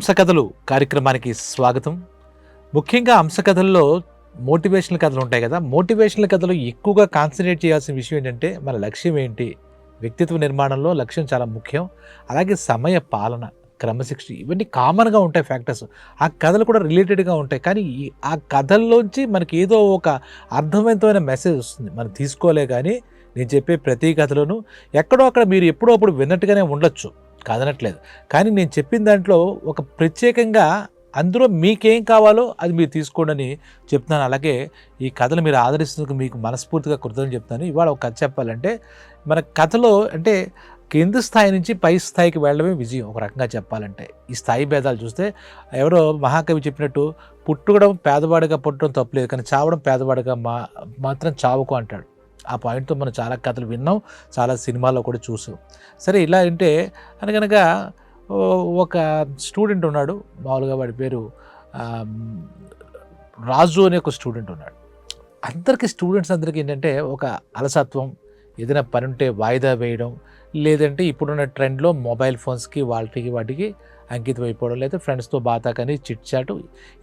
అంశకథలు కార్యక్రమానికి స్వాగతం. ముఖ్యంగా అంశకథల్లో మోటివేషనల్ కథలు ఉంటాయి కదా మోటివేషనల్ కథలు ఎక్కువగా కాన్సన్ట్రేట్ చేయాల్సిన విషయం ఏంటంటే మన లక్ష్యం ఏంటి? వ్యక్తిత్వ నిర్మాణంలో లక్ష్యం చాలా ముఖ్యం. అలాగే సమయ పాలన క్రమశిక్షణ ఇవన్నీ కామన్గా ఉంటాయి ఫ్యాక్టర్స్ ఆ కథలు కూడా రిలేటెడ్గా ఉంటాయి. కానీ ఈ- ఆ కథల్లోంచి మనకి ఏదో ఒక అర్థవంతమైన మెసేజ్ వస్తుంది. మనం తీసుకోలే కానీ నేను చెప్పే ప్రతి కథలోనూ ఎక్కడో అక్కడ మీరు ఎప్పుడో అప్పుడు విన్నట్టుగానే ఉండొచ్చు. కాదనట్లేదు. కానీ నేను చెప్పిన దాంట్లో ఒక ప్రత్యేకంగా అందులో మీకేం కావాలో అది మీరు తీసుకోండి అని చెప్తున్నాను. అలాగే ఈ కథలు మీరు ఆదరిస్తున్నందుకు మీకు మనస్ఫూర్తిగా కృతజ్ఞతలు చెప్తాను ఇవాళ ఒక కథ చెప్పాలంటే మన కథలో అంటే కింద స్థాయి నుంచి పై స్థాయికి వెళ్ళడమే విజయం ఒక రకంగా చెప్పాలంటే. ఈ స్థాయి భేదాలు చూస్తే ఎవరో మహాకవి చెప్పినట్టు పుట్టుకోవడం పేదవాడిగా పుట్టడం తప్పులేదు కానీ చావడం పేదవాడిగా మా మాత్రం చావుకు అంటాడు. ఆ పాయింట్తో మనం చాలా కథలు విన్నాం చాలా సినిమాల్లో కూడా చూసాం. సరే ఇలా అంటే అనగనగా ఒక స్టూడెంట్ ఉన్నాడు మామూలుగా వాడి పేరు రాజు అనే ఒక స్టూడెంట్ ఉన్నాడు. అందరికీ స్టూడెంట్స్ అందరికీ ఏంటంటే ఒక అలసత్వం ఏదైనా పని ఉంటే వాయిదా వేయడం లేదంటే ఇప్పుడున్న ట్రెండ్లో మొబైల్ ఫోన్స్కి వాటికి వాటికి అంకితం అయిపోవడం లేదా ఫ్రెండ్స్తో బాతా కానీ చిట్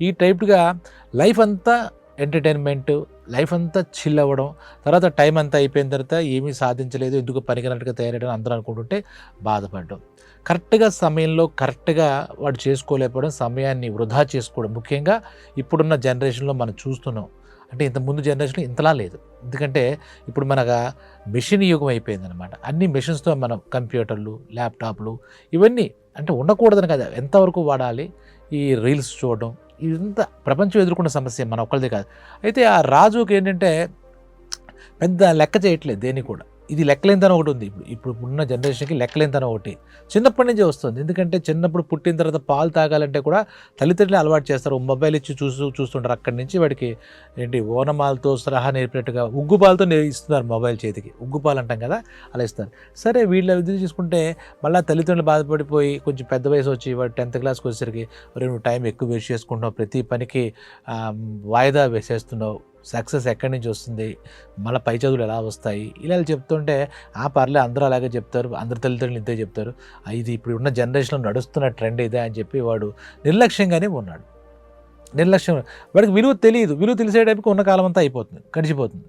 ఈ టైప్గా లైఫ్ అంతా ఎంటర్టైన్మెంట్ లైఫ్ అంతా చిల్ అవ్వడం తర్వాత టైం అంతా అయిపోయిన తర్వాత ఏమీ సాధించలేదు ఎందుకు పనికినట్టుగా తయారయ్యడం అందరూ అనుకుంటుంటే బాధపడడం. కరెక్ట్గా సమయంలో కరెక్ట్గా వాడు చేసుకోలేకపోవడం సమయాన్ని వృధా చేసుకోవడం ముఖ్యంగా ఇప్పుడున్న జనరేషన్లో మనం చూస్తున్నాం. అంటే ఇంత ముందు జనరేషన్లో ఇంతలా లేదు. ఎందుకంటే ఇప్పుడు మనకు మెషిన్ యుగం అయిపోయిందనమాట అన్ని మెషిన్స్తో మనం కంప్యూటర్లు ల్యాప్టాప్లు ఇవన్నీ అంటే ఉండకూడదని కదా. ఎంతవరకు వాడాలి? ఈ రీల్స్ చూడడం ఇదంతా ప్రపంచం ఎదుర్కొన్న సమస్య మన ఒక్కరిదే కాదు. అయితే ఆ రాజుకి ఏంటంటే పెద్ద లెక్క చేయట్లేదు దేని కూడా. ఇది లెక్కలేనితనం ఒకటి ఉంది. ఇప్పుడు ఇప్పుడు ఉన్న జనరేషన్కి లెక్కలేనితనం ఒకటి. చిన్నప్పటి నుంచే వస్తుంది. ఎందుకంటే చిన్నప్పుడు పుట్టిన తర్వాత పాలు తాగాలంటే కూడా తల్లిదండ్రులు అలవాటు చేస్తారు. మొబైల్ ఇచ్చి చూస్తూ చూస్తుంటారు. అక్కడి నుంచి వాడికి ఏంటి ఓనమాలతో సలహా నేర్పినట్టుగా ఉగ్గు పాలతో ఇస్తున్నారు మొబైల్ చేతికి. ఉగ్గు పాలు అంటాం కదా అలా ఇస్తారు సరే వీళ్ళ విద్య చూసుకుంటే మళ్ళీ తల్లిదండ్రులు బాధపడిపోయి కొంచెం పెద్ద వయసు వచ్చి వాడు టెన్త్ క్లాస్కి వచ్చేసరికి నువ్వు టైం ఎక్కువ వేస్ట్ చేసుకుంటున్నావు. ప్రతి పనికి వాయిదా వేసేస్తున్నావు. సక్సెస్ ఎక్కడి నుంచి వస్తుంది? మళ్ళీ పై చదువులు ఎలా వస్తాయి? ఇలా చెప్తుంటే ఆ పర్లే అందరూ అలాగే చెప్తారు. అందరు తల్లిదండ్రులు ఇంతే చెప్తారు. ఇది ఇప్పుడు ఉన్న జనరేషన్లో నడుస్తున్న ట్రెండ్ ఇదే అని చెప్పి వాడు నిర్లక్ష్యంగానే ఉన్నాడు. నిర్లక్ష్యం వాడికి విలువ తెలియదు. విలువ తెలిసేటప్పుడు ఉన్న కాలం అంతా అయిపోతుంది. గడిచిపోతుంది.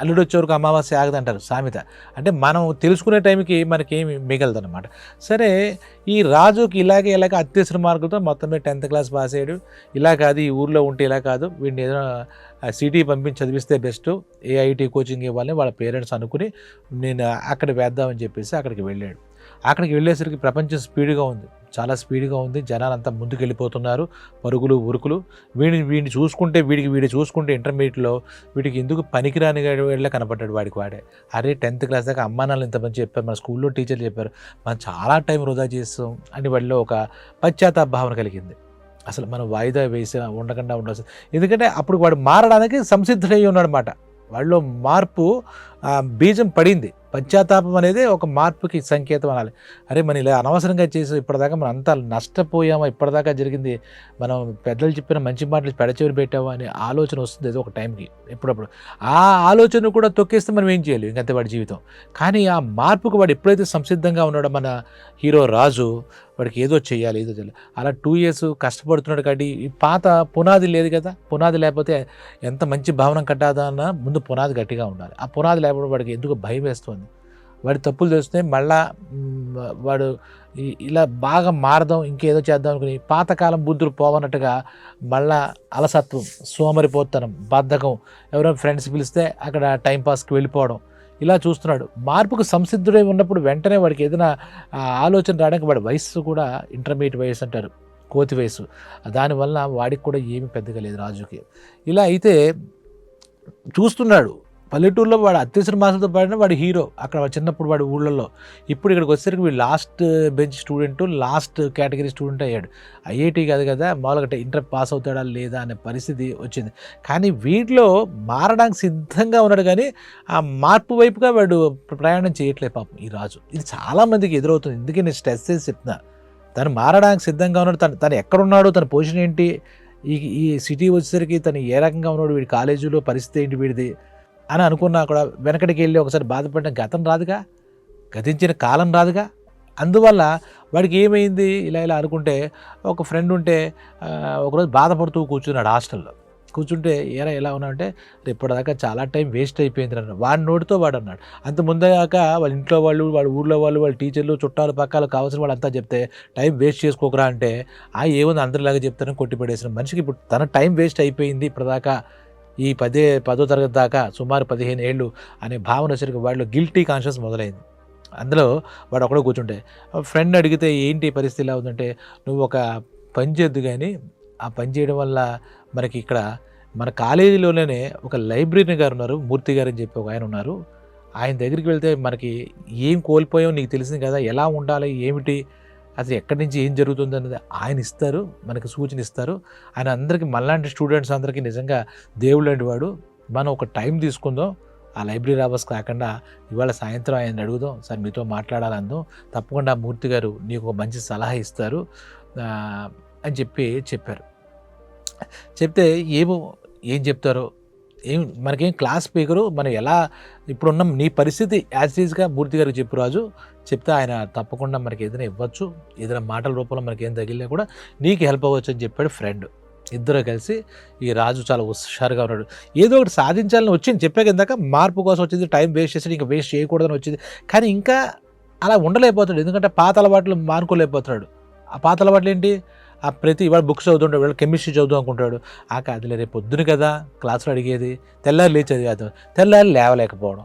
అల్లుడు వచ్చే వరకు అమావాస్య ఆగదంటారు సామెత. అంటే మనం తెలుసుకునే టైంకి మనకేమి మిగలదన్నమాట. సరే ఈ రాజుకి ఇలాగే ఇలాగ అత్యవసర మార్గంతో మొత్తమే టెన్త్ క్లాస్ పాస్ అయ్యాడు. ఇలా కాదు ఈ ఊర్లో ఉంటే ఇలా కాదు. వీడిని ఏదైనా సిటీ పంపించి చదివిస్తే బెస్ట్. ఏఐటి కోచింగ్ ఇవ్వాలని వాళ్ళ పేరెంట్స్ అనుకుని నేను అక్కడ వేద్దామని చెప్పేసి అక్కడికి వెళ్ళాడు. అక్కడికి వెళ్ళేసరికి ప్రపంచం స్పీడ్గా ఉంది. చాలా స్పీడ్గా ఉంది. జనాలంతా ముందుకు వెళ్ళిపోతున్నారు పరుగులు ఉరుకులు. వీడిని వీడిని చూసుకుంటే వీడికి వీడి చూసుకుంటే ఇంటర్మీడియట్లో వీడికి ఎందుకు పనికిరాని వెళ్ళే కనపడ్డాడు వాడికి వాడే. అరే టెన్త్ క్లాస్ దాకా అమ్మా నాన్నలు ఇంతమంది చెప్పారు. మన స్కూల్లో టీచర్లు చెప్పారు. మనం చాలా టైం వృధా చేస్తాం అని వాళ్ళలో ఒక పశ్చాత్తాప భావన కలిగింది. అసలు మనం వాయిదా వేసి ఉండకుండా ఉండాల్సి ఎందుకంటే అప్పుడు వాడు మారడానికి సంసిద్ధుడై ఉన్నాడనమాట వాళ్ళలో మార్పు బీజం పడింది. పశ్చాత్తాపం అనేది ఒక మార్పుకి సంకేతం అనాలి. అరే మనం ఇలా అనవసరంగా చేసి ఇప్పటిదాకా మనం అంతా నష్టపోయామా ఇప్పటిదాకా జరిగింది మనం పెద్దలు చెప్పిన మంచి మాటలు పెడచెవిని పెట్టామా అనే ఆలోచన వస్తుంది ఏదో ఒక టైంకి ఎప్పుడప్పుడు. ఆ ఆలోచన కూడా తొక్కేస్తే మనం ఏం చేయాలి? ఇంకంతే వాడి జీవితం. కానీ ఆ మార్పుకు వాడు ఎప్పుడైతే సంసిద్ధంగా ఉన్నాడో మన హీరో రాజు వాడికి ఏదో చేయాలి ఏదో చేయాలి అలా టూ ఇయర్స్ కష్టపడుతున్నాడు కాబట్టి ఈ పాత పునాది లేదు కదా. పునాది లేకపోతే ఎంత మంచి భవనం కట్టాదన్నా ముందు పునాది గట్టిగా ఉండాలి. ఆ పునాది లేకపోతే వాడికి ఎందుకు భయం వేస్తుంది. వాడి తప్పులు తెలుస్తే మళ్ళా వాడు ఇలా బాగా మారదాం ఇంకేదో చేద్దాం అనుకుని పాతకాలం బుద్ధులు పోవన్నట్టుగా మళ్ళా అలసత్వం సోమరిపోతనం బద్ధకం ఎవరైనా ఫ్రెండ్స్ పిలిస్తే అక్కడ టైంపాస్కి వెళ్ళిపోవడం ఇలా చూస్తున్నాడు. మార్పుకు సంసిద్ధుడై ఉన్నప్పుడు వెంటనే వాడికి ఏదైనా ఆలోచన రావడానికి వాడి వయస్సు కూడా ఇంటర్మీడియట్ వయసు అంటారు. కోతి వయసు దానివల్ల వాడికి కూడా ఏమీ పెద్దగా లేదు రాజుకి. ఇలా అయితే చూస్తున్నాడు. పల్లెటూరులో వాడు అత్యవసర మాసంతో పాడిన వాడు హీరో. అక్కడ చిన్నప్పుడు వాడు ఊళ్ళల్లో ఇప్పుడు ఇక్కడికి వచ్చేసరికి వీడు last bench student last category student అయ్యాడు. ఐఐటి కాదు కదా మామూలుగా ఇంటర్ పాస్ అవుతాడా లేదా అనే పరిస్థితి వచ్చింది. కానీ వీటిలో మారడానికి సిద్ధంగా ఉన్నాడు కానీ ఆ మార్పు వైపుగా వాడు ప్రయాణం చేయట్లేదు పాపం ఈ రాజు. ఇది చాలామందికి ఎదురవుతుంది. ఎందుకే నేను స్ట్రెస్ చేసి చెప్తున్నా. తను మారడానికి సిద్ధంగా ఉన్నాడు. తను తను ఎక్కడున్నాడు తన పొజిషన్ ఏంటి? ఈ ఈ సిటీ వచ్చేసరికి తను ఏ రకంగా ఉన్నాడు? వీడి కాలేజీలో పరిస్థితి ఏంటి వీడిది? అని అనుకున్నా కూడా వెనకడికి వెళ్ళి ఒకసారి బాధపడిన గతం రాదుగా గతించిన కాలం రాదుగా. అందువల్ల వాడికి ఏమైంది? ఇలా ఇలా అనుకుంటే ఒక ఫ్రెండ్ ఉంటే ఒకరోజు బాధపడుతూ కూర్చున్నాడు హాస్టల్లో. కూర్చుంటే ఏరా ఎలా ఉన్నాడంటే ఇప్పటిదాకా చాలా టైం వేస్ట్ అయిపోయింది అన్నాడు. వాడి నోటితో వాడు అన్నాడు. అంత ముందాక వాళ్ళ ఇంట్లో వాళ్ళు వాళ్ళ ఊళ్ళో వాళ్ళు వాళ్ళ టీచర్లు చుట్టాలు పక్కలు కావాల్సిన వాళ్ళు అంతా చెప్తే టైం వేస్ట్ చేసుకోకరా అంటే ఆ ఏముంది? అందరిలాగా చెప్తారని కొట్టిపడేసిన. మనిషికి ఇప్పుడు తన టైం వేస్ట్ అయిపోయింది ఇప్పటిదాకా. ఈ పదే పదో తరగతి దాకా సుమారు పదిహేను ఏళ్ళు అనే భావన వచ్చరికి వాడిలో గిల్టీ కాన్షియస్ మొదలైంది. అందులో వాడు ఒకడో కూర్చుంటే ఫ్రెండ్ అడిగితే ఏంటి పరిస్థితి ఇలా ఉందంటే నువ్వు ఒక పని చేయొద్దు కానీ ఆ పని చేయడం వల్ల మనకి ఇక్కడ మన కాలేజీలోనే ఒక లైబ్రరీ గారు ఉన్నారు మూర్తి గారు అని చెప్పి ఒక ఆయన ఉన్నారు. ఆయన దగ్గరికి వెళ్తే మనకి ఏం కోల్పోయాం నీకు తెలిసింది కదా ఎలా ఉండాలి ఏమిటి అసలు ఎక్కడి నుంచి ఏం జరుగుతుంది అన్నది ఆయన ఇస్తారు మనకి సూచన ఇస్తారు. ఆయన అందరికీ మళ్ళాంటి స్టూడెంట్స్ అందరికీ నిజంగా దేవుడు లాంటి వాడు. మనం ఒక టైం తీసుకుందాం ఆ లైబ్రరీ అవర్స్ కాకుండా ఇవాళ సాయంత్రం ఆయన అడుగుదాం సార్ మీతో మాట్లాడాలందాం. తప్పకుండా మూర్తి గారు నీకు ఒక మంచి సలహా ఇస్తారు. అని చెప్పి చెప్పారు. చెప్తే ఏమో ఏం చెప్తారో ఏం మనకేం క్లాస్ స్పీకరు మనం ఎలా ఇప్పుడున్న నీ పరిస్థితి యాజ్ ఈజ్గా మూర్తి గారికి చెప్పు రాజు. చెప్తే ఆయన తప్పకుండా మనకి ఏదైనా ఇవ్వచ్చు. ఏదైనా మాటల రూపంలో మనకి ఏం తగిలినా కూడా నీకు హెల్ప్ అవ్వచ్చు అని చెప్పాడు ఫ్రెండ్ ఇద్దరు కలిసి ఈ రాజు చాలా హుషారుగా ఉన్నాడు. ఏదో ఒకటి సాధించాలని వచ్చింది. చెప్పాక ఇందాక మార్పు కోసం వచ్చింది. టైం వేస్ట్ చేసి ఇంకా వేస్ట్ చేయకూడదని వచ్చింది. కానీ ఇంకా అలా ఉండలేకపోతాడు ఎందుకంటే పాత అలవాట్లు మానుకోలేకపోతున్నాడు ఆ పాత అలవాట్లు ఏంటి? ఆ ప్రతి ఇవాళ బుక్స్ చదువుతుంటాడు. వీళ్ళు కెమిస్ట్రీ చదువు అనుకుంటాడు. ఆ కాదులే రేపు పొద్దున కదా. క్లాసులో అడిగేది. తెల్లారి లేచి కాదు. తెల్లారి లేవలేకపోవడం.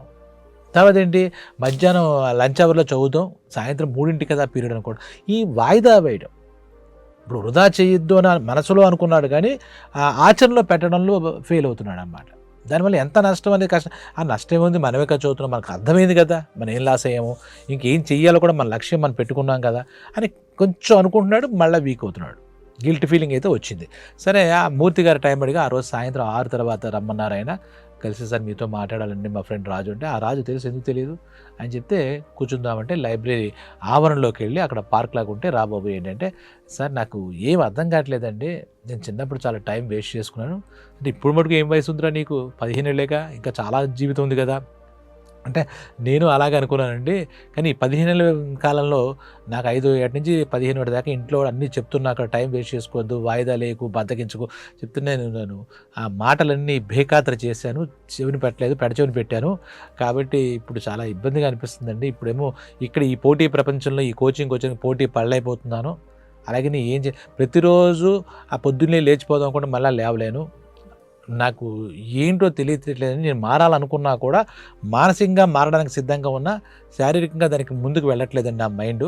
తర్వాత ఏంటి? మధ్యాహ్నం లంచ్ అవర్లో చదువుతాం సాయంత్రం మూడింటి కదా పీరియడ్ అనుకోవడం ఈ వాయిదా వేయడం. ఇప్పుడు వృధా చేయొద్దు అని మనసులో అనుకున్నాడు కానీ ఆ ఆచరణలో పెట్టడంలో ఫెయిల్ అవుతున్నాడు అన్నమాట. దానివల్ల ఎంత నష్టం అనేది కష్టం. ఆ నష్టం ఏముంది? మనమే ఖర్చు చదువుతున్నాం. మనకు అర్థమైంది కదా. మనం ఏం లాస్ అయ్యాము? ఇంకేం చెయ్యాలో కూడా మన లక్ష్యం మనం పెట్టుకున్నాం కదా అని కొంచెం అనుకుంటున్నాడు మళ్ళీ వీక్ అవుతున్నాడు. గిల్ట్ ఫీలింగ్ అయితే వచ్చింది. సరే ఆ మూర్తి గారి టైం అడిగి ఆ రోజు సాయంత్రం ఆరు తర్వాత రమ్మన్నారు ఆయన కలిసి సార్ మీతో మాట్లాడాలండి మా ఫ్రెండ్ రాజు అంటే ఆ రాజు తెలుసు ఎందుకు తెలియదు? అని చెప్తే కూర్చుందామంటే లైబ్రరీ ఆవరణలోకి వెళ్ళి అక్కడ పార్క్ లాగా ఉంటే రాబాబు ఏంటంటే సార్ నాకు ఏం అర్థం కావట్లేదండి. నేను చిన్నప్పుడు చాలా టైం వేస్ట్ చేసుకున్నాను. అంటే ఇప్పుడు మటుకు ఏం వయసు ఉందిరా నీకు? పదిహేను ఏళ్ళేగా? ఇంకా చాలా జీవితం ఉంది కదా. అంటే నేను అలాగే అనుకున్నానండి. కానీ ఈ పదిహేను ఏళ్ళ కాలంలో నాకు ఐదు ఏటి నుంచి పదిహేను ఏడు దాకా ఇంట్లో అన్నీ చెప్తున్నా అక్కడ టైం వేస్ట్ చేసుకోవద్దు వాయిదా లేకు బద్దకించుకో చెప్తున్నా నేను ఆ మాటలన్నీ బేఖాతర చేశాను చెవిని పెట్టలేదు పెడచెవిని పెట్టాను. కాబట్టి ఇప్పుడు చాలా ఇబ్బందిగా అనిపిస్తుందండి. ఇప్పుడేమో ఇక్కడ ఈ పోటీ ప్రపంచంలో ఈ కోచింగ్ కోచింగ్ పోటీ పడలేకపోతున్నాను. అలాగే నేను ఏం చే ప్రతిరోజు ఆ పొద్దున్నే లేచిపోదాం అనుకుంటే మళ్ళీ లేవలేను. నాకు ఏంటో తెలియట్లేదని నేను మారాలనుకున్నా కూడా మానసికంగా మారడానికి సిద్ధంగా ఉన్నా శారీరకంగా దానికి ముందుకు వెళ్ళట్లేదండి ఆ మైండ్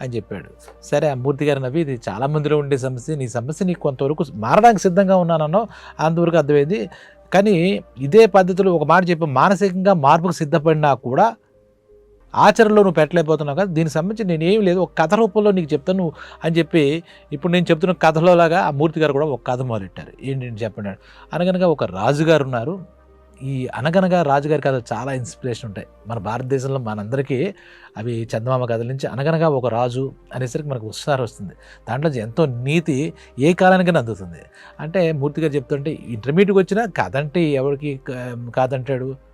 అని చెప్పాడు. సరే ఆ మూర్తి గారు నవ్వి ఇది చాలా మందిలో ఉండే సమస్య నీ సమస్య నీకు కొంతవరకు మారడానికి సిద్ధంగా ఉన్నానో అంతవరకు అర్థమైంది. కానీ ఇదే పద్ధతిలో ఒక మాట చెప్పి మానసికంగా మార్పుకు సిద్ధపడినా కూడా ఆచరణలో నువ్వు పెట్టలేకపోతున్నావు కదా దీనికి సంబంధించి నేను ఏం లేదు ఒక కథ రూపంలో నీకు చెప్తాను అని చెప్పి ఇప్పుడు నేను చెప్తున్న కథలో లాగా ఆ మూర్తి గారు కూడా ఒక కథ మొదలెట్టారు. ఏంటి చెప్పండి. అనగనగా ఒక రాజుగారు ఉన్నారు. ఈ అనగనగా రాజుగారి కథ చాలా ఇన్స్పిరేషన్ ఉంటాయి. మన భారతదేశంలో మనందరికీ అవి చందమామ కథల నుంచి అనగనగా ఒక రాజు అనేసరికి మనకు ఉత్సాహం వస్తుంది. దాంట్లో ఎంతో నీతి ఏ కాలానికైనా అందుతుంది. అంటే మూర్తిగా చెప్తుంటే ఇంటర్మీడియట్కి వచ్చినా కథ అంటే ఎవరికి కా- కాదంటాడు?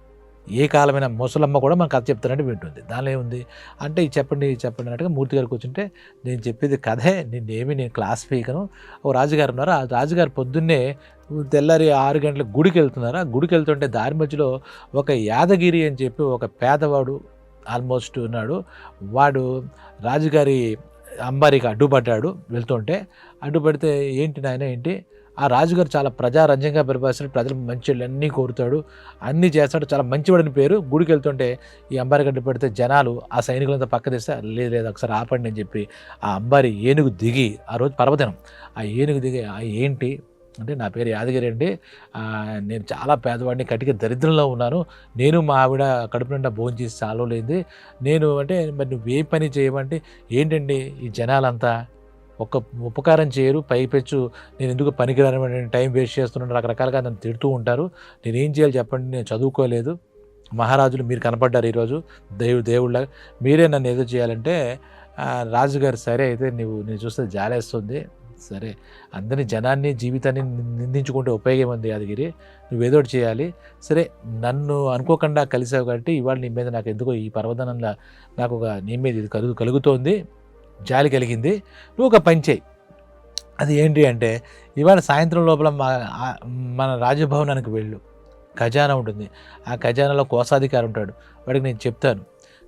ఏ కాలమైన ముసలమ్మ కూడా మనకు కథ చెప్తానంటే వింటుంది. దానిలో ఏముంది? అంటే ఇది చెప్పండి చెప్పండి అన్నట్టుగా మూర్తి గారు కూర్చుంటే నేను చెప్పేది కథే నిన్నేమి నేను క్లాస్ పీకను ఓ రాజుగారు ఉన్నారు. ఆ రాజుగారు పొద్దున్నే తెల్లారి ఆరు గంటలకు గుడికి వెళ్తున్నారు. ఆ గుడికి వెళ్తుంటే దారి మధ్యలో ఒక యాదగిరి అని చెప్పి ఒక పేదవాడు ఆల్మోస్ట్ ఉన్నాడు. వాడు రాజుగారి అంబారికి అడ్డుపడ్డాడు వెళ్తుంటే. అడ్డుపడితే ఏంటి నాయన ఏంటి? ఆ రాజుగారు చాలా ప్రజారంజంగా పరిపాలిస్తాడు ప్రజలు మంచి అన్నీ కోరుతాడు. అన్నీ చేస్తాడు. చాలా మంచివాడని పేరు. గుడికి వెళ్తుంటే ఈ అంబారి గడ్డ పెడితే జనాలు ఆ సైనికులంతా పక్క తీస్తే లేదు లేదు ఒకసారి ఆపండి అని చెప్పి ఆ అంబారి ఏనుగు దిగి ఆ రోజు పర్వదినం. ఆ ఏనుగు దిగి "ఆ, ఏంటి? అంటే నా పేరు యాదగిరి అండి. నేను చాలా పేదవాడిని కటిక దరిద్రంలో ఉన్నాను. నేను మా ఆవిడ కడుపు నిండా భోజనం చేసి చాలా లేదు నేను అంటే మరి నువ్వు ఏ పని చేయమంటే ఏంటండి ఈ జనాలంతా? ఒక్క ఉపకారం చేయరు పైపెచ్చు నేను ఎందుకు పనికిరాని టైం వేస్ట్ చేస్తున్నాను రకరకాలుగా నన్ను తిడుతూ ఉంటారు. నేను ఏం చేయాలి చెప్పండి నేను చదువుకోలేదు. మహారాజులు మీరు కనపడ్డారు ఈరోజు దేవుడు దేవుళ్ళ మీరే నన్ను ఏదో చేయాలంటే రాజుగారు సరే అయితే నువ్వు నేను చూస్తే జాలేస్తుంది. సరే అందరిని జనాన్ని జీవితాన్ని నిందించుకుంటే ఉపయోగం ఉంది యాదగిరి నువ్వేదో ఒకటి చేయాలి. సరే నన్ను అనుకోకుండా కలిసావు కాబట్టి ఇవాళ నీ మీద నాకు ఎందుకో ఈ పర్వదనంలో నాకు ఒక నీ మీద ఇది కలుగు కలుగుతోంది. జాలి కలిగింది. నువ్వు ఒక పని చేయి. అది ఏంటి అంటే ఇవాళ సాయంత్రం లోపల మా మన రాజభవనానికి వెళ్ళు. ఖజానా ఉంటుంది. ఆ ఖజానాలో కోశాధికారి ఉంటాడు. వాడికి నేను చెప్తాను.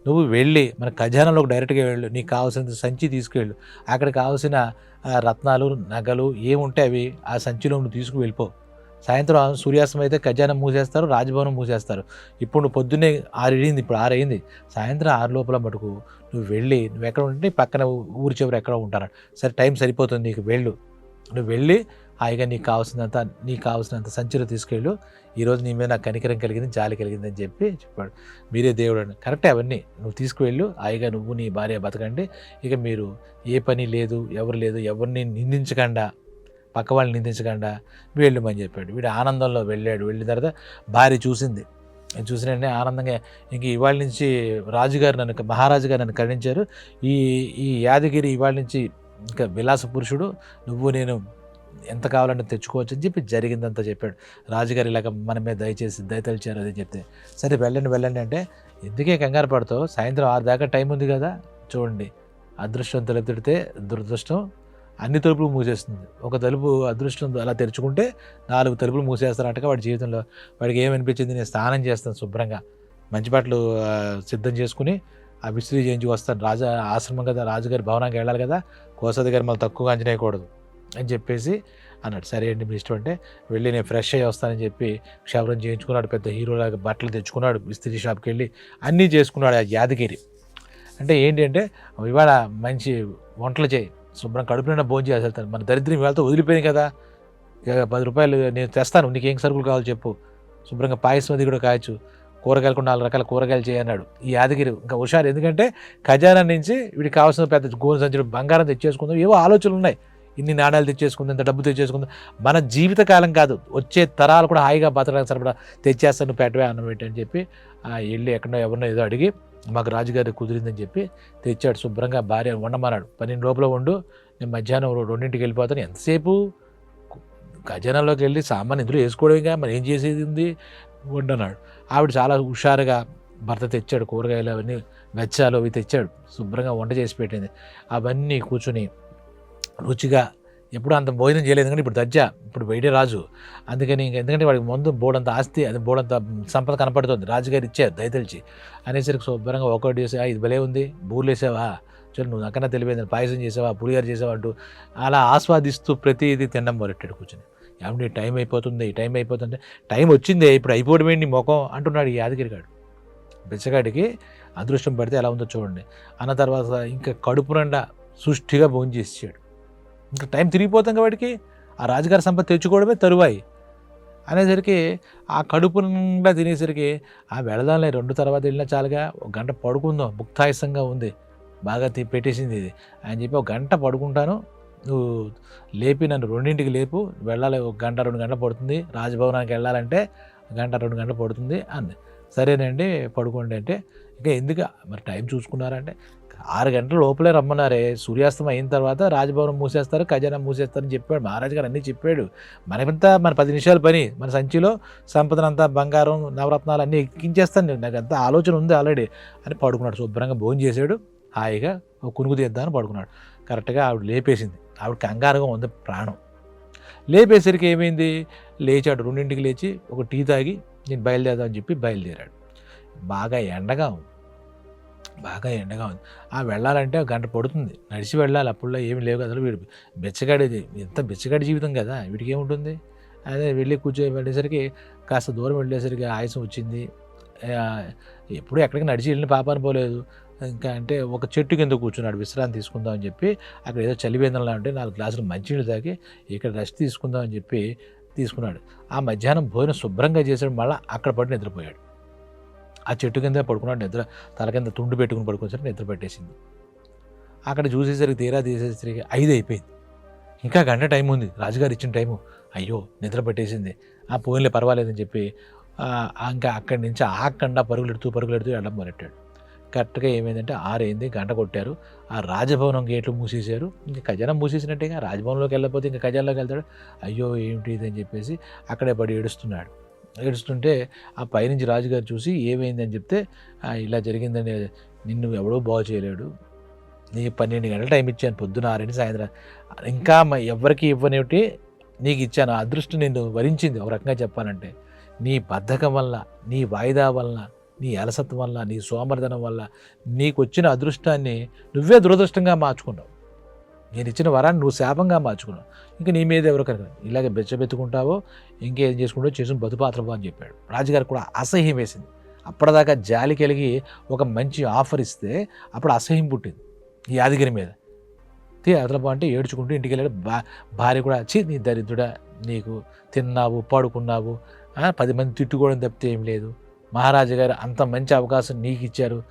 నువ్వు వెళ్ళి మన ఖజానాలోకి డైరెక్ట్గా వెళ్ళు. నీకు కావాల్సిన సంచి తీసుకువెళ్ళు. అక్కడ కావాల్సిన రత్నాలు నగలు ఏముంటే అవి ఆ సంచిలో నువ్వు తీసుకు వెళ్ళిపో సాయంత్రం సూర్యాస్తం అయితే ఖజానా మూసేస్తారు రాజభవనం మూసేస్తారు. ఇప్పుడు నువ్వు పొద్దున్నే ఆరు అయింది ఇప్పుడు ఆరయింది. సాయంత్రం ఆరు లోపల మటుకు నువ్వు వెళ్ళి నువ్వు ఎక్కడ ఉంటే పక్కన ఊరి చివరి ఎక్కడ ఉంటారు. సరే టైం సరిపోతుంది నీకు వెళ్ళు. నువ్వు వెళ్ళి హాయిగా నీకు కావాల్సినంత నీకు కావాల్సినంత సంచిలో తీసుకెళ్ళు. ఈరోజు నీ మీద నాకు కనికరం కలిగింది జాలి కలిగింది అని చెప్పి చెప్పాడు. మీరే దేవుడు అని కరెక్టే అవన్నీ. నువ్వు తీసుకువెళ్ళు హాయిగా నువ్వు నీ భార్య బతకండి. ఇక మీరు ఏ పని లేదు ఎవరు లేదు ఎవరిని నిందించకుండా. పక్క వాళ్ళని నిందించకుండా వెళ్ళమని చెప్పాడు. వీడు ఆనందంలో వెళ్ళాడు. వెళ్ళిన తర్వాత భార్య చూసింది. చూసిన వెంటనే ఆనందంగా ఇంక ఇవాళ నుంచి రాజుగారు నన్ను మహారాజు గారు నన్ను ఖండించారు ఈ ఈ యాదగిరి ఇవాళ నుంచి ఇంకా విలాస పురుషుడు. నువ్వు నేను ఎంత కావాలంటే తెచ్చుకోవచ్చు అని చెప్పి జరిగిందంతా చెప్పాడు. రాజుగారు ఇలాగ మన మీద దయచేసి దయతలిచారు అది చెప్తే. సరే వెళ్ళండి వెళ్ళండి అంటే ఎందుకే కంగారు పడతావు? సాయంత్రం ఆరు దాకా టైం ఉంది కదా? చూడండి. అదృష్టం తలుపు దురదృష్టం. అన్ని తలుపులు మూసేస్తుంది. ఒక తలుపు అదృష్టం అలా తెరుచుకుంటే నాలుగు తలుపులు మూసేస్తారంటగా వాడి జీవితంలో. వాడికి ఏమనిపించింది నేను స్నానం చేస్తాను శుభ్రంగా. మంచి బట్టలు సిద్ధం చేసుకుని ఆ విసిరి చేయించి వస్తాను. రాజా ఆశ్రమం కదా రాజుగారి భవనానికి వెళ్ళాలి కదా. కోసది గారు మళ్ళీ తక్కువగా అంచనేయకూడదు అని చెప్పేసి అన్నాడు. సరే అండి మీ ఇష్టం అంటే వెళ్ళి నేను ఫ్రెష్ అయ్యి వస్తానని చెప్పి క్షవరం చేయించుకున్నాడు. పెద్ద హీరోలాగా బట్టలు తెచ్చుకున్నాడు. ఇస్త్రీ షాప్కి వెళ్ళి అన్నీ చేసుకున్నాడు ఆ యాదగిరి. అంటే ఏంటి అంటే ఇవాళ మంచి వంటలు చేయి. శుభ్రం కడుపు నిండా భోజనం చేసి వెళ్తాను మన దరిద్రం వెళ్తే వదిలిపోయింది కదా. ఇక పది రూపాయలు నేను తెస్తాను నీకు ఏం సరుకులు కావాలో చెప్పు. శుభ్రంగా పాయసం అది కూడా కాయచ్చు. కూరగాయలు కూడా నాలుగు రకాల కూరగాయలు చేయన్నాడు ఈ యాదగిరి ఇంకా హుషారు. ఎందుకంటే ఖజానా నుంచి వీడికి కావాల్సిన పెద్ద గోధుమ సంచులు బంగారం తెచ్చేసుకుందాం. ఏవో ఆలోచనలు ఉన్నాయి. ఇన్ని నాణాలు తెచ్చేసుకుందాం ఇంత డబ్బు తెచ్చేసుకుందాం. మన జీవితకాలం కాదు. వచ్చే తరాలు కూడా హాయిగా బతకడానికి సరిపడా తెచ్చేస్తాను పెట్టవే అన్నం పెట్టి అని చెప్పి ఆ వెళ్ళి ఎక్కడో ఎవరినో ఏదో అడిగి మాకు రాజుగారి కుదిరిందని చెప్పి తెచ్చాడు శుభ్రంగా భార్య వండమన్నాడు పన్నెండు లోపల వండు నేను మధ్యాహ్నం రెండింటికి వెళ్ళిపోతాను. ఎంతసేపు? ఖజానాలోకి వెళ్ళి సామాన్ ఇందులో వేసుకోవడమేగా మరి ఏం చేసేది ఉంది? వండన్నాడు ఆవిడ చాలా హుషారుగా భర్త తెచ్చాడు కూరగాయలు అవన్నీ వెచ్చాలు అవి తెచ్చాడు. శుభ్రంగా వంట చేసి పెట్టింది. అవన్నీ కూర్చుని రుచిగా ఎప్పుడు అంత భోజనం చేయలేదు ఎందుకంటే ఇప్పుడు దజ్జా ఇప్పుడు బయటే రాజు. అందుకని ఇంకా ఎందుకంటే వాడికి ముందు బోడంత ఆస్తి అది బోడంత సంపద కనపడుతుంది. రాజుగారు ఇచ్చారు దయతలిచి అనేసరికి శుభ్రంగా ఒకటి చేసి ఇది భలే ఉంది బూర్లు వేసావా? చలు నువ్వు నాకన్నా తెలియదు పాయసం చేసావా పులిగారు చేసావా? అంటూ అలా ఆస్వాదిస్తూ ప్రతిదీ తినడం మొదలెట్టాడు కూర్చొని. ఏమంటే టైం అయిపోతుంది ఈ టైం అయిపోతుంటే టైం వచ్చిందే ఇప్పుడు అయిపోవడం ఏంటి ముఖం? అంటున్నాడు ఈ యాదగిరిగాడు. బిచ్చగాడికి అదృష్టం పడితే ఎలా ఉందో చూడండి. అన్న తర్వాత ఇంకా కడుపు నిండా సుష్టిగా భోజనం చేసాడు ఇంకా టైం తిరిగిపోతాం కాబట్టి ఆ రాజుగారి సంపద తెచ్చుకోవడమే తరువాయి. అనేసరికి ఆ కడుపు నిండా తినేసరికి ఆ వెళదాంలే రెండు తర్వాత వెళ్ళినా చాలుగా. ఒక గంట పడుకుందాం ముక్తాయసంగా ఉంది. బాగా పెట్టేసింది ఇది. అని చెప్పి ఒక గంట పడుకుంటాను. నువ్వు లేపి నన్ను రెండింటికి లేపు. వెళ్ళాలి ఒక గంట రెండు గంటలు పడుతుంది. రాజభవనానికి వెళ్ళాలంటే గంట రెండు గంటలు పడుతుంది అంది. సరేనండి పడుకోండి అంటే. ఇంకా ఎందుకు? మరి టైం చూసుకున్నారంటే. ఆరు గంటల లోపలే రమ్మన్నారే. సూర్యాస్తం అయిన తర్వాత రాజభవనం మూసేస్తారు ఖజానా మూసేస్తారని చెప్పాడు. మహారాజు గారు అన్నీ చెప్పాడు. మనమంతా మన పది నిమిషాల పని మన సంచిలో సంపదనంతా బంగారం నవరత్నాలు అన్నీ ఎక్కించేస్తాను నేను. నాకు అంత ఆలోచన ఉంది ఆల్రెడీ అని పడుకున్నాడు. శుభ్రంగా భోజనం చేశాడు. హాయిగా ఒక తీద్దామని పడుకున్నాడు. కరెక్ట్గా ఆవిడ లేపేసింది. ఆవిడ కంగారుగా ఉంది ప్రాణం. లేపేసరికి ఏమైంది? లేచాడు రెండింటికి లేచి ఒక టీ తాగి నేను బయలుదేరదామని చెప్పి బయలుదేరాడు. బాగా ఎండగా ఉంది. బాగా ఎండగా ఉంది. ఆ వెళ్ళాలంటే ఒక గంట పడుతుంది. నడిచి వెళ్ళాలి. అప్పుడులో ఏమి లేవు కదా. వీడు బెచ్చగాడిది. ఎంత బెచ్చగాడి జీవితం కదా. వీడికి ఏముంటుంది? అదే వెళ్ళి కూర్చొని వెళ్ళేసరికి కాస్త దూరం వెళ్ళేసరికి ఆయాసం వచ్చింది. ఎప్పుడు ఎక్కడికి నడిచి వెళ్ళిన పాపాన్ని పోలేదు. ఇంకా అంటే ఒక చెట్టు కింద కూర్చున్నాడు. విశ్రాంతి తీసుకుందాం అని చెప్పి అక్కడ ఏదో చలివేందనలా ఉంటే నాలుగు గ్లాసులు మంచినీళ్ళు తాగి ఇక్కడ రెస్ట్ తీసుకుందాం అని చెప్పి తీసుకున్నాడు. ఆ మధ్యాహ్నం భోజనం శుభ్రంగా చేసాడు మళ్ళీ అక్కడ పడి నిద్రపోయాడు. ఆ చెట్టు కింద పడుకున్నాడు నిద్ర తల కింద తుండు పెట్టుకుని పడుకునేసరికి నిద్ర పెట్టేసింది. అక్కడ చూసేసరికి తీరా తీసేసరికి ఐదు అయిపోయింది. ఇంకా గంట టైం ఉంది రాజుగారు ఇచ్చిన టైము. అయ్యో నిద్ర పెట్టేసింది. ఆ పోయినలే పర్వాలేదని చెప్పి ఇంకా అక్కడి నుంచి ఆకుండా పరుగులెడుతూ పరుగులెడుతూ వెళ్ళడం మొదలెట్టాడు కరెక్ట్గా ఏమైందంటే ఆరైంది గంట కొట్టారు. ఆ రాజభవనం గేట్లు మూసేశారు. ఇంకా ఖజానా మూసేసినట్టుగా రాజభవనంలోకి వెళ్ళకపోతే ఇంకా ఖజానాలోకి వెళ్తాడు. అయ్యో ఏమిటి ఇది అని చెప్పేసి అక్కడే పడి ఏడుస్తున్నాడు. ఏడుస్తుంటే ఆ పైనుంచి రాజుగారు చూసి ఏమైందని చెప్తే ఇలా జరిగిందని నిన్ను ఎవడో బాగు చేయలేడు. నీ పన్నెండు గంటల టైం ఇచ్చాను. పొద్దున ఆరని సాయంత్రం. ఇంకా మ- ఎవరికి ఇవ్వనివి నీకు ఇచ్చాను. ఆ అదృష్టం నిన్ను వరించింది. ఒక రకంగా చెప్పాలంటే నీ బద్ధకం వల్ల నీ వాయిదా వల్ల నీ అలసత్వం వల్ల నీ సోమర్ధనం వల్ల నీకు వచ్చిన అదృష్టాన్ని నువ్వే దురదృష్టంగా మార్చుకున్నావు. నేను ఇచ్చిన వరాన్ని నువ్వు శాపంగా మార్చుకున్నావు. ఇంకా నీ మీద ఎవరు కనుక ఇలాగే బెచ్చబెత్తుకుంటావో ఇంకేం చేసుకుంటావో చేసుకుని బతుపాత్రపో అని చెప్పాడు. రాజుగారు కూడా అసహ్యం వేసింది. అప్పటిదాకా జాలి కలిగి ఒక మంచి ఆఫర్ ఇస్తే అప్పుడు అసహ్యం పుట్టింది ఈ యాదగిరి మీద. తీ అదలపో అంటే ఏడ్చుకుంటూ ఇంటికి వెళ్ళాడు. బా భార్య కూడా వచ్చి నీ దరిద్రుడా నీకు తిన్నావు పడుకున్నావు పది మంది తిట్టుకోవడం తప్పితే ఏం లేదు. మహారాజు గారు అంత మంచి అవకాశం నీకు ఇచ్చారు.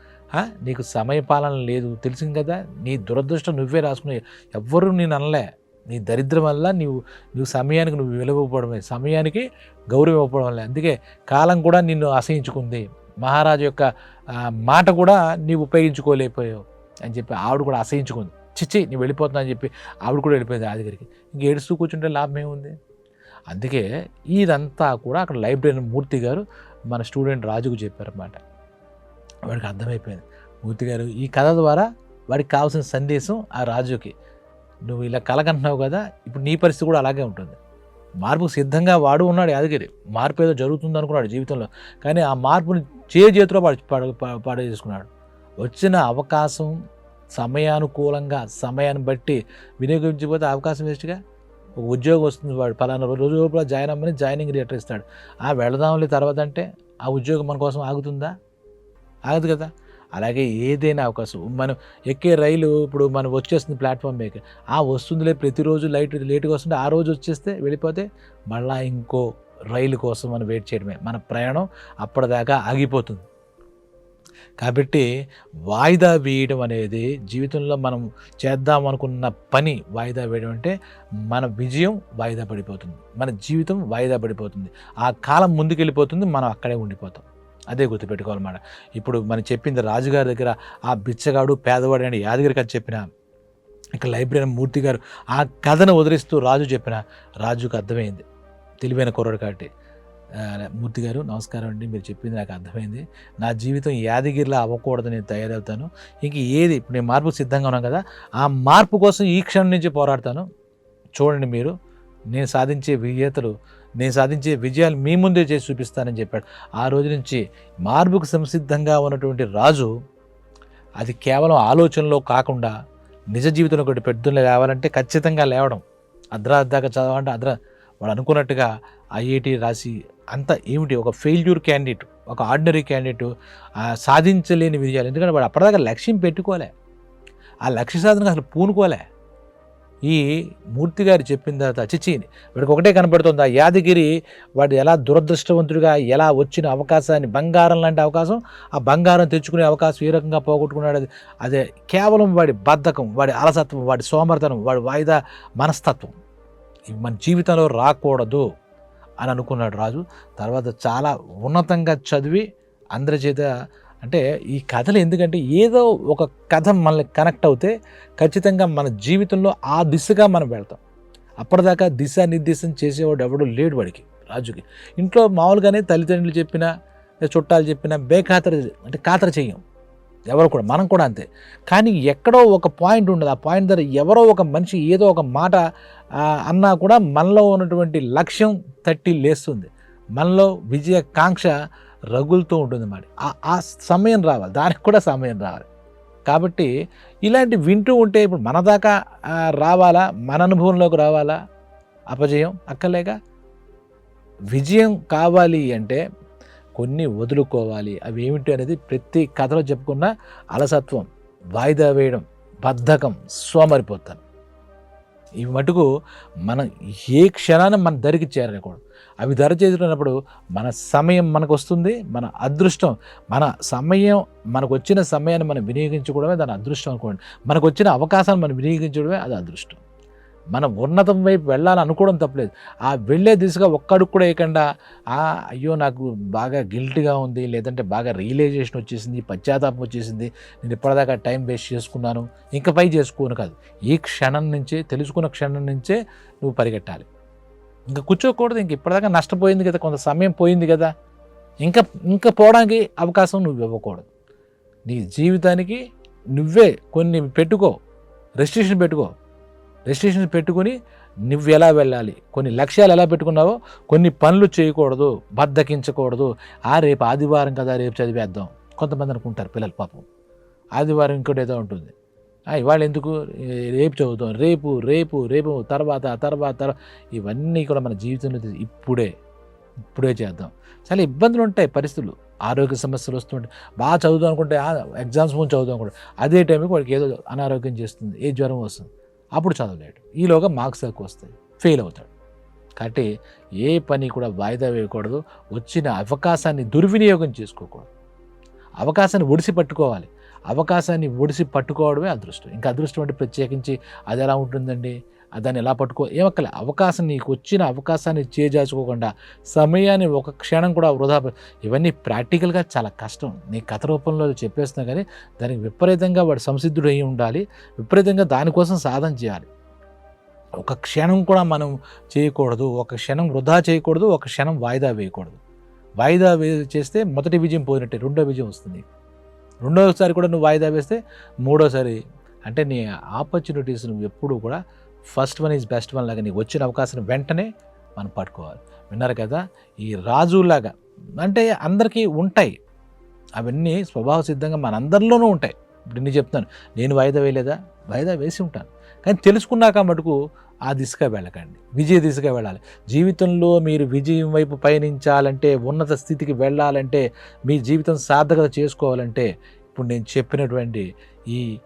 నీకు సమయపాలన లేదు తెలిసింది కదా నీ దురదృష్టం నువ్వే రాసుకునే ఎవ్వరూ నేను అనలే. నీ దరిద్రం వల్ల నీవు నువ్వు సమయానికి నువ్వు విలువ సమయానికి గౌరవం ఇవ్వడం వల్ల. అందుకే కాలం కూడా నిన్ను అసహించుకుంది మహారాజు యొక్క మాట కూడా నీవు ఉపయోగించుకోలేకపోయావు. అని చెప్పి ఆవిడ కూడా అసహించుకుంది చిచ్చి నువ్వు వెళ్ళిపోతున్నా అని చెప్పి ఆవిడ కూడా వెళ్ళిపోయింది ఆదిగరికి ఇంక ఏడుస్తూ కూర్చుంటే లాభం ఏముంది? అందుకే ఇదంతా కూడా అక్కడ లైబ్రరీ మూర్తి గారు మన స్టూడెంట్ రాజుకు చెప్పారన్నమాట. వాడికి అర్థమైపోయింది. మూర్తి గారు ఈ కథ ద్వారా వాడికి కావాల్సిన సందేశం ఆ రాజుకి. నువ్వు ఇలా కలగంటున్నావు కదా ఇప్పుడు నీ పరిస్థితి కూడా అలాగే ఉంటుంది. మార్పుకు సిద్ధంగా వాడు ఉన్నాడు యాదగిరి. మార్పు ఏదో జరుగుతుంది అనుకున్నాడు జీవితంలో. కానీ ఆ మార్పుని చే చేతిలో పాడు పాడు పాడు చేసుకున్నాడు వచ్చిన అవకాశం సమయానుకూలంగా సమయాన్ని బట్టి వినియోగించకపోతే అవకాశం వేస్ట్గా? ఒక ఉద్యోగం వస్తుంది వాడు పలానా రోజు లోపల జాయిన్ అమ్మని జాయినింగ్ లెటర్ ఇస్తాడు. ఆ వెళదాంలే తర్వాత అంటే ఆ ఉద్యోగం మన కోసం ఆగుతుందా? ఆగదు కదా. అలాగే ఏదైనా అవకాశం. మనం ఎక్కే రైలు ఇప్పుడు మనం వచ్చేస్తుంది ప్లాట్ఫామ్ మీద ఆ వస్తుందిలే ప్రతిరోజు లైట్ లేట్గా వస్తుంటే ఆ రోజు వచ్చేస్తే వెళ్ళిపోతే మళ్ళా ఇంకో రైలు కోసం మనం వెయిట్ చేయడమే. మన ప్రయాణం అప్పటిదాకా ఆగిపోతుంది. కాబట్టి వాయిదా వేయడం అనేది జీవితంలో మనం చేద్దాం అనుకున్న పని వాయిదా వేయడం అంటే మన విజయం వాయిదా పడిపోతుంది. మన జీవితం వాయిదా పడిపోతుంది. ఆ కాలం ముందుకెళ్ళిపోతుంది. మనం అక్కడే ఉండిపోతాం. అదే గుర్తుపెట్టుకోవాలన్నమాట. ఇప్పుడు మనం చెప్పింది రాజుగారి దగ్గర ఆ బిచ్చగాడు పేదవాడు అని యాదగిరి గారు చెప్పిన ఇక లైబ్రరీ మూర్తి గారు ఆ కథను వదిలిస్తూ రాజు చెప్పిన రాజుకు అర్థమైంది. తెలివైన కుర్రాడు కాబట్టి. మూర్తి గారు నమస్కారం అండి. మీరు చెప్పింది నాకు అర్థమైంది. నా జీవితం యాదగిరిలా అవ్వకూడదు నేను తయారవుతాను. ఇంక ఏది ఇప్పుడు నేను మార్పుకు సిద్ధంగా ఉన్నాను కదా ఆ మార్పు కోసం ఈ క్షణం నుంచి పోరాడతాను. చూడండి మీరు నేను సాధించే విజేతలు నేను సాధించే విజయాలు మీ ముందే చేసి చూపిస్తానని చెప్పాడు. ఆ రోజు నుంచి మార్పుకు సంసిద్ధంగా ఉన్నటువంటి రాజు అది కేవలం ఆలోచనలో కాకుండా నిజ జీవితంలో ఒకటి పెద్దలు లేవాలంటే ఖచ్చితంగా లేవడం. అర్ధరాదాకా చదవాలంటే అర్ధ వాడు అనుకున్నట్టుగా ఐఐటి రాసి అంత ఏమిటి? ఒక ఫెయిల్యూర్ క్యాండిడేట్ ఒక ఆర్డినరీ క్యాండిడేట్ సాధించలేని విజయాలు. ఎందుకంటే వాడు అప్పటిదాకా లక్ష్యం పెట్టుకోలే. ఆ లక్ష్య సాధనకు అసలు పూనుకోలే. ఈ మూర్తి గారు చెప్పిన తర్వాత చిచ్చిని వాడికి ఒకటే కనపడుతుంది. ఆ యాదగిరి వాడు ఎలా దురదృష్టవంతుడిగా ఎలా వచ్చిన అవకాశాన్ని బంగారం లాంటి అవకాశం ఆ బంగారం తెచ్చుకునే అవకాశం ఏ రకంగా పోగొట్టుకున్నాడు అది? అదే కేవలం వాడి బద్ధకం వాడి అలసత్వం వాడి సోమర్థనం వాడి వాయిదా మనస్తత్వం. ఇవి మన జీవితంలో రాకూడదు అని అనుకున్నాడు రాజు. తర్వాత చాలా ఉన్నతంగా చదివి అందరి చేత అంటే ఈ కథలు ఎందుకంటే ఏదో ఒక కథ మనల్ని కనెక్ట్ అవుతే ఖచ్చితంగా మన జీవితంలో ఆ దిశగా మనం వెళ్తాం. అప్పటిదాకా దిశానిర్దేశం చేసేవాడు ఎవడు లేడు వాడికి రాజుకి. ఇంట్లో మామూలుగానే తల్లిదండ్రులు చెప్పినా చుట్టాలు చెప్పినా బేఖాతర అంటే ఖాతర చేయం ఎవరు కూడా మనం కూడా అంతే. కానీ ఎక్కడో ఒక పాయింట్ ఉండదు. ఆ పాయింట్ దగ్గర ఎవరో ఒక మనిషి ఏదో ఒక మాట అన్నా కూడా మనలో ఉన్నటువంటి లక్ష్యం తట్టి లేస్తుంది. మనలో విజయకాంక్ష రగులుతూ ఉంటుంది మరి. ఆ- సమయం రావాలి. దానికి కూడా సమయం రావాలి. కాబట్టి ఇలాంటి వింటూ ఉంటే ఇప్పుడు మన దాకా రావాలా? మన అనుభవంలోకి రావాలా? అపజయం అక్కలేక విజయం కావాలి అంటే కొన్ని వదులుకోవాలి. అవి ఏమిటి అనేది ప్రతి కథలో చెప్పుకున్న అలసత్వం వాయిదా వేయడం బద్ధకం సోమరిపోతాను. ఇవి మటుకు మనం ఏ క్షణాన్ని మన ధరికి చేరకూడదు అవి ధర చేసినప్పుడు మన సమయం మనకు వస్తుంది మన అదృష్టం మన సమయం మనకు వచ్చిన సమయాన్ని మనం వినియోగించుకోవడమే దాని అదృష్టం అనుకోండి. మనకు వచ్చిన అవకాశాన్ని మనం వినియోగించడమే అది అదృష్టం. మనం ఉన్నతం వైపు వెళ్ళాలనుకోవడం తప్పలేదు. ఆ వెళ్ళే దిశగా ఒక్కడికి కూడా వేయకుండా అయ్యో నాకు బాగా గిల్ట్గా ఉంది లేదంటే బాగా రియలైజేషన్ వచ్చేసింది పశ్చాత్తాపం వచ్చేసింది నేను ఇప్పటిదాకా టైం వేస్ట్ చేసుకున్నాను ఇంకా పై చేసుకోను కాదు. ఈ క్షణం నుంచే తెలుసుకున్న క్షణం నుంచే నువ్వు పరిగెట్టాలి. ఇంకా కూర్చోకూడదు ఇంక ఇప్పటిదాకా నష్టపోయింది కదా కొంత సమయం పోయింది కదా ఇంకా ఇంకా పోవడానికి అవకాశం నువ్వు ఇవ్వకూడదు. నీ జీవితానికి నువ్వే కొన్ని పెట్టుకో రెస్ట్రిక్షన్ పెట్టుకో రెస్ట్రిక్షన్స్ పెట్టుకొని నువ్వు ఎలా వెళ్ళాలి? కొన్ని లక్ష్యాలు ఎలా పెట్టుకున్నావో కొన్ని పనులు చేయకూడదు బద్దకించకూడదు. ఆ రేపు ఆదివారం కదా రేపు చదివేద్దాం. కొంతమంది అనుకుంటారు పిల్లలు పాపం. ఆదివారం ఇంకోటి ఏదో ఉంటుంది. ఇవాళ ఎందుకు? రేపు చదువుతాం. రేపు రేపు రేపు తర్వాత తర్వాత ఇవన్నీ కూడా మన జీవితంలో ఇప్పుడే ఇప్పుడే చేద్దాం. చాలా ఇబ్బందులు ఉంటాయి పరిస్థితులు. ఆరోగ్య సమస్యలు వస్తుంటాయి. బాగా చదువుదాం అనుకుంటే ఆ, ఎగ్జామ్స్ ముందు చదువుదాం అనుకుంటే అదే టైంకి వాడికి ఏదో అనారోగ్యం చేస్తుంది ఏ జ్వరం వస్తుంది. అప్పుడు చదవలేడు. ఈలోగా మార్క్స్ ఎక్కువ వస్తాయి. ఫెయిల్ అవుతాడు. కాబట్టి ఏ పని కూడా వాయిదా వేయకూడదు. వచ్చిన అవకాశాన్ని దుర్వినియోగం చేసుకోకూడదు. అవకాశాన్ని ఒడిసి పట్టుకోవాలి. అవకాశాన్ని ఒడిసి పట్టుకోవడమే అదృష్టం. ఇంకా అదృష్టం అంటే ప్రత్యేకించి అది ఎలా ఉంటుందండి? దాన్ని ఎలా పట్టుకో ఏమక్కలే అవకాశం నీకు వచ్చిన అవకాశాన్ని చేజాచుకోకుండా సమయాన్ని ఒక క్షణం కూడా వృధా ఇవన్నీ ప్రాక్టికల్గా చాలా కష్టం. నీ కథ రూపంలో చెప్పేస్తున్నా కానీ దానికి విపరీతంగా వాడు సంసిద్ధుడు అయి ఉండాలి. విపరీతంగా దానికోసం సాధన చేయాలి. ఒక క్షణం కూడా మనం చేయకూడదు. ఒక క్షణం వృధా చేయకూడదు. ఒక క్షణం వాయిదా వేయకూడదు. వాయిదా వే చేస్తే మొదటి విజయం పోయినట్టే రెండో విజయం వస్తుంది. రెండోసారి కూడా నువ్వు వాయిదా వేస్తే మూడోసారి అంటే నీ ఆపర్చునిటీస్ నువ్వు ఎప్పుడూ కూడా first one is best one లాగా నీకు వచ్చిన అవకాశం వెంటనే మనం పట్టుకోవాలి. విన్నారు కదా? ఈ రాజులాగా అంటే అందరికీ ఉంటాయి. అవన్నీ స్వభావ సిద్ధంగా మనందరిలోనూ ఉంటాయి. ఇప్పుడు నేను చెప్తాను నేను వాయిదా వేయలేదా? వాయిదా వేసి ఉంటాను. కానీ తెలుసుకున్నాక మటుకు ఆ దిశగా వెళ్ళకండి. విజయ దిశగా వెళ్ళాలి. జీవితంలో మీరు విజయం వైపు పయనించాలంటే ఉన్నత స్థితికి వెళ్ళాలంటే మీ జీవితం సార్థకత చేసుకోవాలంటే ఇప్పుడు నేను చెప్పినటువంటి ఈ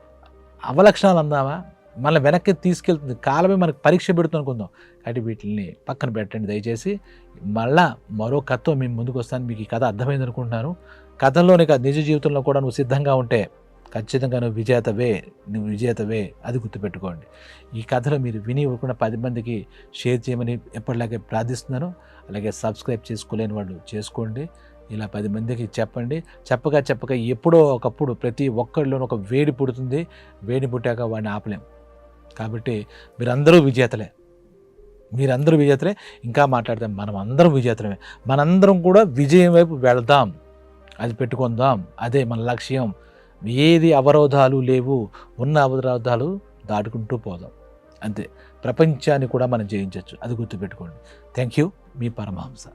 అవలక్షణాలు అందామా మళ్ళీ వెనక్కి తీసుకెళ్తుంది. కాలమే మనకు పరీక్ష పెడుతుంది అనుకుందాం. కాబట్టి వీటిని పక్కన పెట్టండి దయచేసి. మళ్ళా మరో కథతో మేము ముందుకు వస్తాను మీకు ఈ కథ అర్థమైంది అనుకుంటున్నాను. కథల్లోనే కాదు నిజ జీవితంలో కూడా నువ్వు సిద్ధంగా ఉంటే ఖచ్చితంగా నువ్వు విజేతవే నువ్వు విజేతవే అది గుర్తుపెట్టుకోండి. ఈ కథలో మీరు విని ఇవ్వకుండా పది మందికి షేర్ చేయమని ఎప్పటిలాగే ప్రార్థిస్తున్నాను. అలాగే సబ్స్క్రైబ్ చేసుకోలేని వాళ్ళు చేసుకోండి. ఇలా పది మందికి చెప్పండి. చెప్పగా చెప్పగా ఎప్పుడో ఒకప్పుడు ప్రతి ఒక్కరిలోనూ ఒక వేడి పుడుతుంది. వేడి పుట్టాక వాడిని ఆపలేం. కాబట్టి మీరందరూ విజేతలే. మీరందరూ విజేతలే. ఇంకా మాట్లాడితే. మనం అందరం విజేతలమే. మనందరం కూడా విజయం వైపు వెళదాం. అది పెట్టుకుందాం. అదే మన లక్ష్యం. ఏది అవరోధాలు లేవు. ఉన్న అవరోధాలు దాటుకుంటూ పోదాం. అంతే. ప్రపంచాన్ని కూడా మనం జయించవచ్చు అది గుర్తుపెట్టుకోండి. థ్యాంక్ యూ మీ పరమహంస.